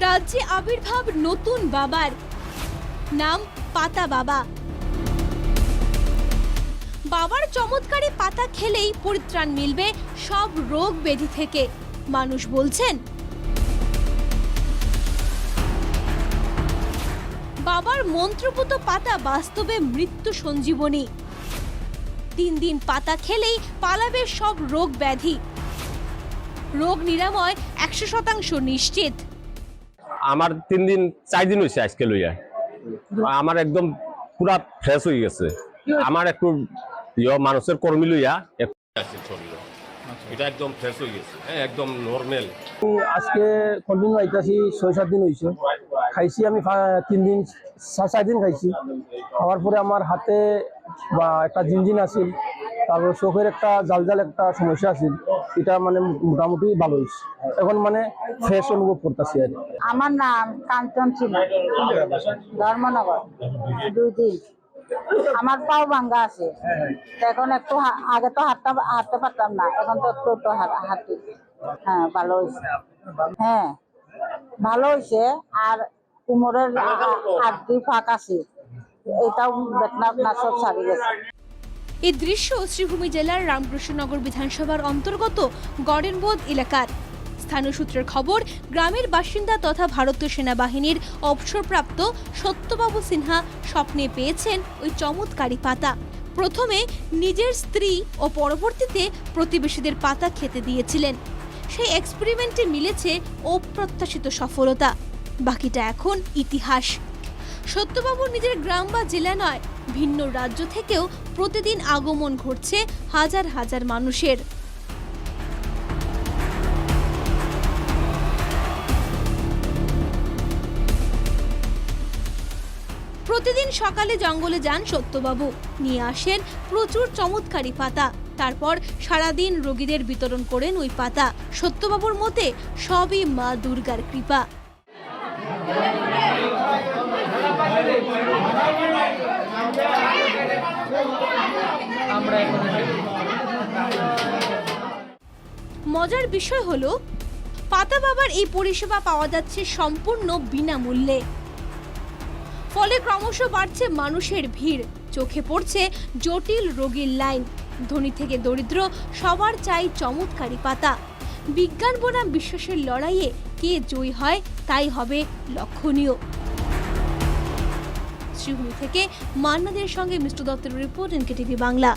রাজ্যে আবির্ভাব নতুন বাবার নাম পাতা বাবা। বাবার চমৎকারী পাতা খেলেই পরিত্রাণ মিলবে সব রোগ ব্যাধি থেকে, মানুষ বলছেন। বাবার মন্ত্রপুত পাতা বাস্তবে মৃত্যু সঞ্জীবনী। তিন দিন পাতা খেলেই পালাবে সব রোগ ব্যাধি। রোগ নিরাময় একশো শতাংশ নিশ্চিত। আমার তিন দিন, চার দিন হয়েছে আজকে লইয়া। আমার একদম পুরা ফ্রেশ হয়ে গেছে। আমার একটু ইয়ে মানুষের কর্মী লইয়া আছে একদম হয়ে একদম আজকে ছয় খাইছি আমি খাইছি। আমার হাতে বা একটা জিনজিন আছিল। তারপর চোখের একটা জাল জাল একটা সমস্যা আছিল এটা মানে মোটামুটি ভালো হয়েছে এখন মানে ফ্রেশ অনুভব করতেছি আর আমার নাম কাঞ্চন ছিল ধর্মনগর। দুই দিন। আমার পাও ভাঙ্গা আছে। এখন একটু আগে তো হাঁটতে হাঁটতে পারতাম না, এখন তো একটু একটু হাঁটি হ্যাঁ ভালো হয়েছে হ্যাঁ ভালো হয়েছে আর কোমরের আটটি ফাঁক আছে। এটাও বেতনা সব সারি গেছে। এই দৃশ্য শ্রীভূমি জেলার রামকৃষ্ণনগর বিধানসভার অন্তর্গত গড়েনবোধ এলাকার। স্থানীয় সূত্রের খবর, গ্রামের বাসিন্দা তথা ভারতীয় সেনাবাহিনীর অবসরপ্রাপ্ত সত্যবাবু সিনহা স্বপ্নে পেয়েছেন ওই চমৎকারী পাতা। প্রথমে নিজের স্ত্রী ও পরবর্তীতে প্রতিবেশীদের পাতা খেতে দিয়েছিলেন। সেই এক্সপেরিমেন্টে মিলেছে অপ্রত্যাশিত সফলতা। বাকিটা এখন ইতিহাস। সত্যবাবুর নিজের গ্রাম বা জেলা নয় ভিন্ন রাজ্য থেকেও প্রতিদিন আগমন ঘটছে হাজার হাজার মানুষের। প্রতিদিন সকালে জঙ্গলে যান সত্যবাবু। নিয়ে আসেন প্রচুর চমৎকারী পাতা। তারপর সারাদিন রোগীদের বিতরণ করেন ওই পাতা। সত্যবাবুর মতে সবই মা দুর্গার কৃপা। মজার বিষয় হলো, পাতা বাবার এই পরিষেবা পাওয়া যাচ্ছে সম্পূর্ণ বিনামূল্যে। ফলে ক্রমশ বাড়ছে মানুষের ভিড়। চোখে পড়ছে জটিল রোগীর লাইন। ধনী থেকে দরিদ্র, সবার চাই চমৎকারী পাতা। বিজ্ঞান বনাম বিশ্বাসের লড়াইয়ে কে জয়ী হয়, তাই হবে লক্ষণীয়। শ্রীভূমি থেকে মান্নাদের সঙ্গে মিস্টার দত্তের রিপোর্ট এনকে টিভি বাংলা।